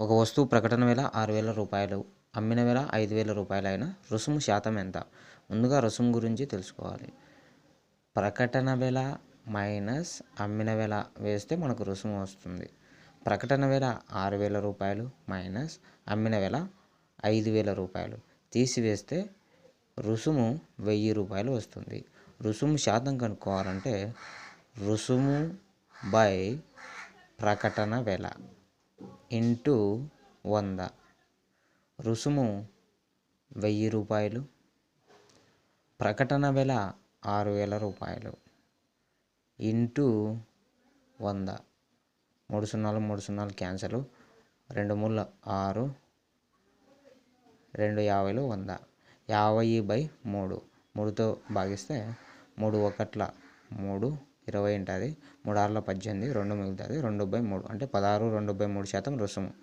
ఒక వస్తువు ప్రకటన వేల ఆరు వేల రూపాయలు అమ్మిన వేల ఐదు వేల రూపాయలు అయిన రుసుము శాతం ఎంత? ముందుగా రుసుము గురించి తెలుసుకోవాలి. ప్రకటన వేల మైనస్ అమ్మిన వేల వేస్తే మనకు రుసుము వస్తుంది. ప్రకటన వేల ఆరు వేల రూపాయలు మైనస్ అమ్మిన వేల ఐదు వేల రూపాయలు. తీసివేస్తే రుసుము వెయ్యి రూపాయలు వస్తుంది. రుసుము శాతం కనుక్కోవాలంటే రుసుము బై ప్రకటన వేల ఇంటూ వంద. రుసుము వెయ్యి రూపాయలు. ప్రకటన వెల ఆరు వేల రూపాయలు. ఇంటూ వంద. మూడు సున్నాలు మూడు సున్నాలు క్యాన్సల్. రెండు మూడు ఆరు. రెండు యాభైలు వంద. యాభై బై మూడు. మూడుతో భాగిస్తే మూడు ఒకట్ల మూడు ఇరవై ఉంటుంది మూడు ఆరుల పద్దెనిమిది రెండు మిగులుతుంది రెండు బై మూడు అంటే పదహారు రెండు బై మూడు శాతం రుసుము.